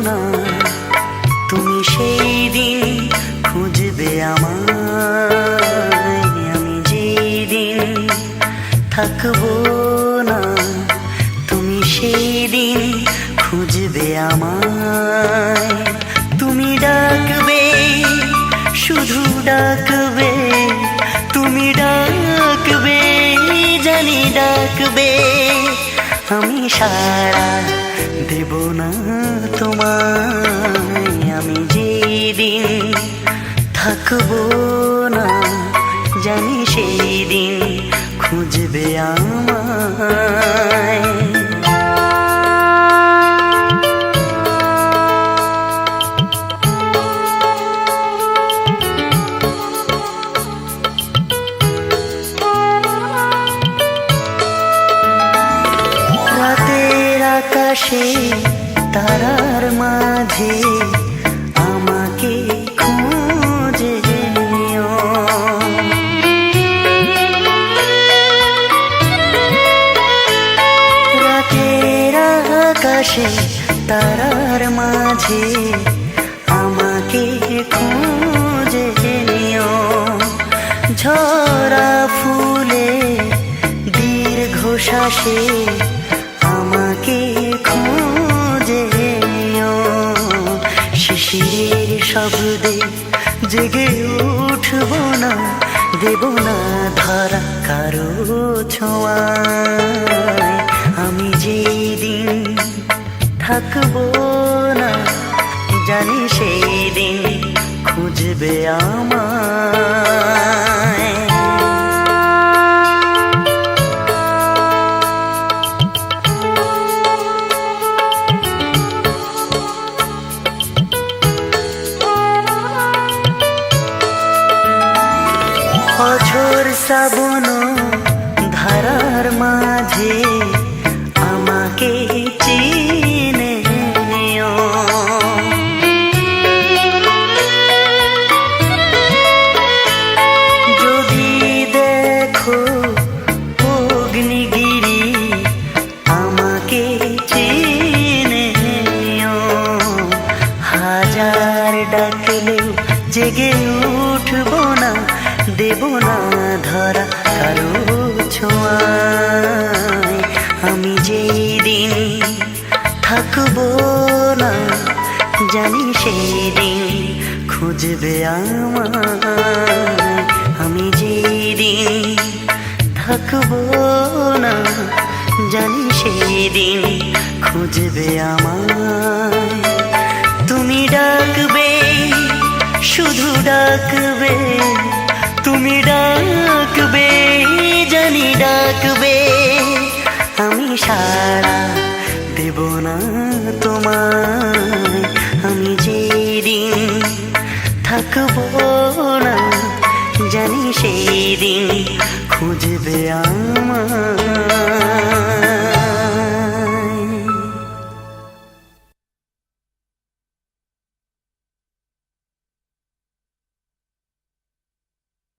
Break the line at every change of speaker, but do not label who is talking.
না। তুমি সেই দিন খুঁজবে আমায়। আমি যেই দিন থাকব না, তুমি সেই দিন খুঁজবে আমায়। তুমি ডাকবে, শুধু ডাকবে, তুমি ডাকবে, জানি ডাকবে। আমি সারা দেব না তোমায়। আমি যেদিন থাকব না জানি সেই দিন খুঁজবে আমায়। আকাশে তারার মাঝে আমাকে আকাশে তারার মাঝে আমাকে খুঁজে নিও। ঝরা ফুলে দীর্ঘ শব্দে জেগে উঠব না, দেব না ধরা কারও ছোঁয়া। আমি যেই দিন থাকব না, জানি সেই দিন খুঁজবে আমায়। শ্রাবণ ধারার মাঝে আমাকে চিনে যদি দেখো অগ্নিগিরি আমাকে চিনে হাজার ডাকলেও জেগে উঠবো না দেব না ধরা কারও ছোঁয়ায় আমি যেই দিন থাকব না জানি সেই দিন খুঁজবে আমায় আমি যেই দিন থাকব না জানি সেই দিন খুঁজবে আমায় তুমি ডাকবে শুধু ডাকবে তুমি ডাকবে, জানি ডাকবে। আমি সারা দেব না তোমার আমি যেদিন থাকব না, জানি সেই দিন খুঁজবে আমায়